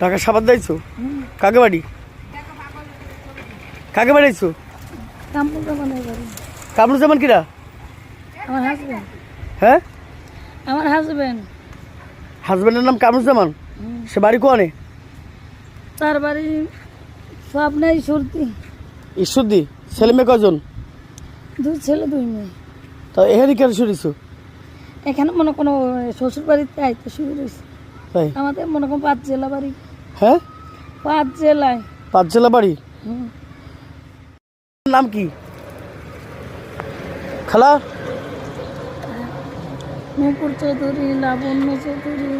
ঢাকা সাবাদ দাইছো কাকে বাড়ি? কাকে বাড়াইছো কামরুজ্জামান কিরা? আমার হাজবেন্ড হ্যাঁ? আমার হাজবেন্ড হাজব্যান্ডের নাম কামরুজ্জামান সে বাড়ি কোয়ানে? তার বাড়ি সব নাই সর্দি। ঈশ্বরদি ছেলে মেয়ে কজন দুই ছেলে দুই মেয়ে। তা এখানে কেন শুনিছো এখানে মনে কোনো শ্বশুর বাড়িতে আইতে শুরু হয়েছে তাই আমাদের মনে কোনো পাঁচ জেলা বাড়ি। হ্যাঁ? পাঁচ জেলায়। পাঁচ জেলা বাড়ি? নাম কি? খালা? নূপুর চৌধুরী লাবণ্য চৌধুরী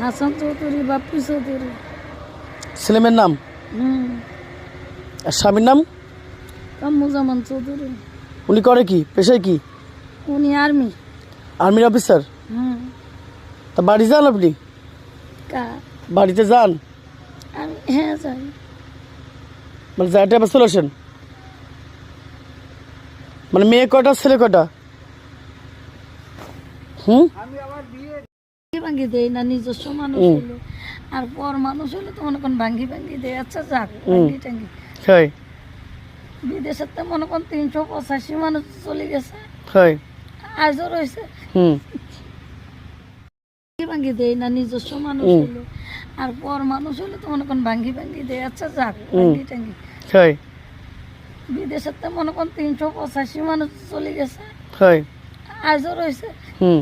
হাসান চৌধুরী বাপ্পি চৌধুরী। ছেলে মেয়ের নাম? হুম। আর স্বামীর নাম? কামুজামান চৌধুরী। উনি করে কি? পেশায় কি? উনি আর্মি। আর্মির অফিসার? হুম। তা বাড়ি যান আপনি? বাড়িতে যান? হ্যাঁ যাই। মানে যাইটা আবার চলে মানে মেয়ে কয়টা ছেলে কয়টা? হুম? ভাঙ্গি ভাঙ্গি দেয় না নিজস্ব মানুষ হলো আর পর মানুষ হলে তো মনে করেন ভাঙ্গি ভাঙ্গি দেয় আচ্ছা যাক ভাঙ্গি টাঙ্গি। বিদেশের তো মনে করেন তিনশো পঁচাশি মানুষ চলে গেছে। আজও রয়েছে। হুম। ভাঙ্গি দেয় না নিজস্ব মানুষ হলো। আর পর মানুষ হলে তো মনে করেন ভাঙ্গি ভাঙ্গি দেয়। আচ্ছা যাক ভাঙ্গি টাঙ্গি। হয়। বিদেশের তো মনে করেন তিনশো পঁচাশি মানুষ চলে গেছে। হয়। আজও রয়েছে। হুম।